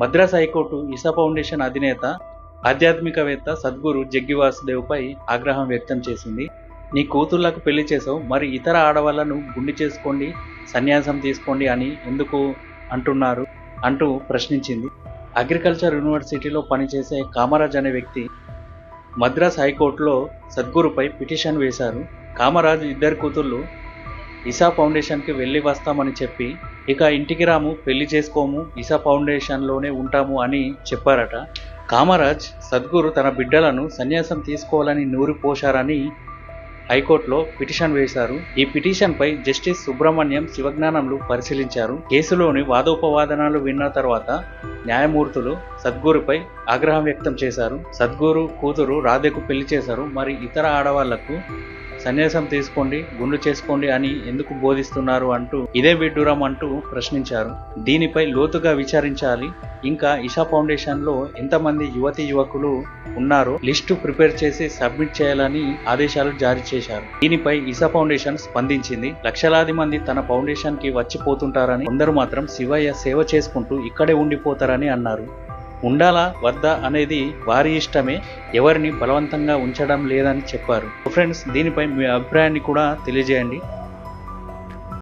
Madras high court Isa foundation అధినేత ఆధ్యాత్మికవేత్త సద్గురు జగ్గివాసుదేవ్పై ఆగ్రహం వ్యక్తం చేసింది. నీ కూతుళ్ళకు పెళ్ళి చేసావు మరి ఇతర ఆడవాళ్ళను గుండి చేసుకోండి సన్యాసం తీసుకోండి అని ఎందుకు అంటున్నారు? అంటూ ప్రశ్నించింది. అగ్రికల్చర్ యూనివర్సిటీలో పనిచేసే కామరాజ్ అనే వ్యక్తి మద్రాస్ హైకోర్టులో సద్గురుపై పిటిషన్ వేశారు. కామరాజ్ ఇద్దరు కూతుళ్ళు ఇసా ఫౌండేషన్కి వెళ్ళి వస్తామని చెప్పి ఇక ఇంటికి రాము పెళ్ళి చేసుకోము ఇసా ఫౌండేషన్లోనే ఉంటాము అని చెప్పారట. కామరాజ్ సద్గురు తన బిడ్డలను సన్యాసం తీసుకోవాలని నూరిపోశారని హైకోర్టులో పిటిషన్ వేశారు. ఈ పిటిషన్పై జస్టిస్ సుబ్రహ్మణ్యం శివజ్ఞానంలు పరిశీలించారు. కేసులోని వాదోపవాదనాలు విన్న తర్వాత న్యాయమూర్తులు సద్గురుపై ఆగ్రహం వ్యక్తం చేశారు. సద్గురు కూతురు రాధకు పెళ్ళి చేశారు. మరి ఇతర ఆడవాళ్ళకు సన్యాసం తీసుకోండి గుండు చేసుకోండి అని ఎందుకు బోధిస్తున్నారు అంటూ ఇదే విడ్డూరం అంటూ ప్రశ్నించారు. దీనిపై లోతుగా విచారించాలి. ఇంకా ఇషా ఫౌండేషన్లో ఎంతమంది యువతి యువకులు ఉన్నారో లిస్టు ప్రిపేర్ చేసి సబ్మిట్ చేయాలని ఆదేశాలు జారీ చేశారు. దీనిపై ఇషా ఫౌండేషన్ స్పందించింది. లక్షలాది మంది తన ఫౌండేషన్కి వచ్చిపోతుంటారని కొందరు మాత్రం శివయ్య సేవ చేసుకుంటూ ఇక్కడే ఉండిపోతారని అన్నారు. ఉండాలా వద్దా అనేది వారి ఇష్టమే. ఎవరిని బలవంతంగా ఉంచడం లేదని చెప్పారు. ఫ్రెండ్స్ దీనిపై మీ అభిప్రాయాన్ని కూడా తెలియజేయండి.